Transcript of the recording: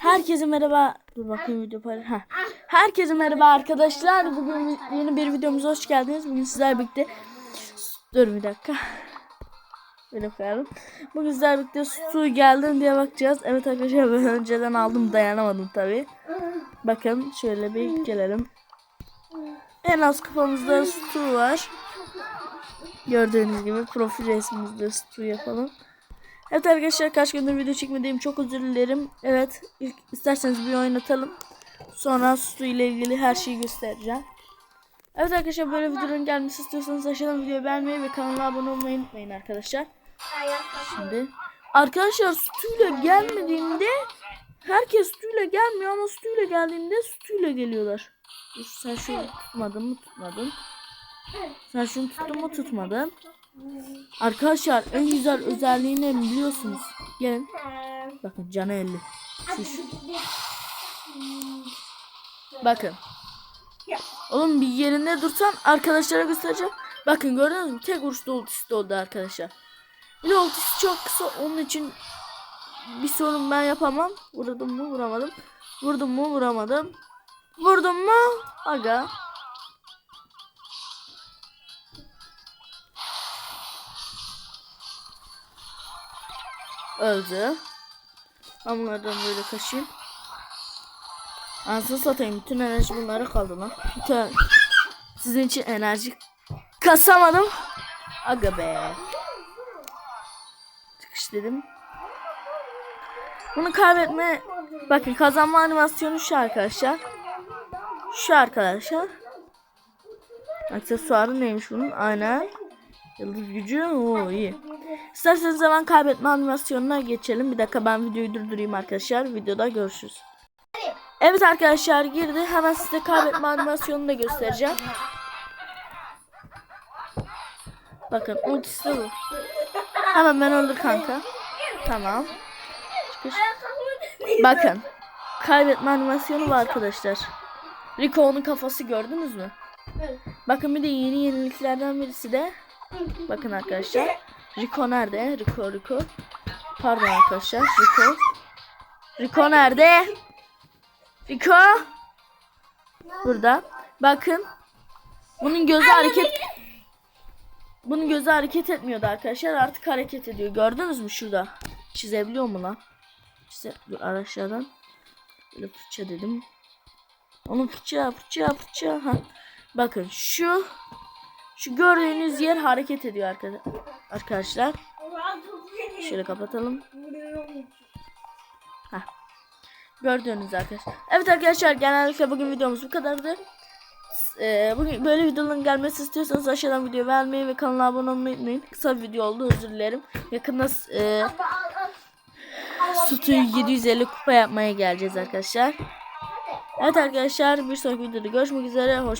Herkese merhaba. Dur bakayım video paylaş. Ha. Herkese merhaba arkadaşlar. Bugün yeni bir videomuza hoş geldiniz. Bugün sizler birlikte Dur bir dakika. Böyle koyalım. Bugün sizler birlikte su geldi diye bakacağız. Evet arkadaşlar ben önceden aldım dayanamadım tabi. Bakın şöyle bir gelelim. En az kafamızda su var. Gördüğünüz gibi profil resmimizde su yapalım. Evet arkadaşlar kaç gündür video çekmediğim çok özür dilerim. Evet ilk isterseniz bir oynatalım. Sonra su ile ilgili her şeyi göstereceğim. Evet arkadaşlar böyle videoların gelmesi istiyorsanız aşağıdan videoyu beğenmeyi ve kanala abone olmayı unutmayın arkadaşlar. Şimdi arkadaşlar sütüyle gelmediğinde herkes sütüyle gelmiyor ama sütüyle geldiğinde sütüyle geliyorlar. Sen şunu tutmadın mı tutmadın. Sen şunu tuttun mu tutmadın. Arkadaşlar en güzel özelliği ne biliyorsunuz? Gelin. Bakın canı 50. Şu, şu. Bakın. Oğlum bir yerinde dursan arkadaşlara göstereceğim. Bakın gördünüz mü? Tek vuruşta ultisi oldu arkadaşlar. Bir ultisi çok kısa onun için bir sorun ben yapamam. Vurdum mu vuramadım. Vurdum mu vuramadım. Vurdum mu? Aga. Öldü. Ben bunlardan böyle kaşıyım. Anasını satayım. Bütün enerji bunlara kaldı lan. Bütün... Sizin için enerji kasamadım. Aga be. Çıkış dedim. Bunu kaybetme... Bakın kazanma animasyonu şu arkadaşlar. Şu arkadaşlar. Aksesuarı neymiş bunun? Aynen. Yıldız gücü. Oo iyi. İsterseniz hemen kaybetme animasyonuna geçelim. Bir dakika ben videoyu durdurayım arkadaşlar. Videoda görüşürüz. Evet arkadaşlar girdi. Hemen size kaybetme animasyonunu da göstereceğim. Bakın ultisi bu. Hemen ben öldür kanka. Tamam. Çıkış. Bakın. Kaybetme animasyonu var arkadaşlar. Rico onun kafası gördünüz mü? Bakın bir de yeni yeniliklerden birisi de Bakın arkadaşlar. Rico nerede? Rico Rico. Pardon arkadaşlar. Rico. Rico nerede? Rico. Burada. Bakın. Bunun gözü hareket Bunun gözü hareket etmiyordu arkadaşlar. Artık hareket ediyor. Gördünüz mü şurada? Çizebiliyor mu lan? Çize Dur aşağıdan. Böyle fırça dedim. Onun fırça fırça fırça. Ha. Bakın şu şu gördüğünüz yer hareket ediyor arkadaşlar. Şöyle kapatalım. Heh. Gördüğünüz arkadaşlar. Evet arkadaşlar genellikle bugün videomuz bu kadardı. Ee, bugün böyle videoların gelmesi istiyorsanız aşağıdan video beğenmeyi ve kanala abone olmayı unutmayın. Kısa bir video oldu özür dilerim. Yakında e, Sütü 750 kupa yapmaya geleceğiz arkadaşlar. Evet arkadaşlar bir sonraki videoda görüşmek üzere. Hoş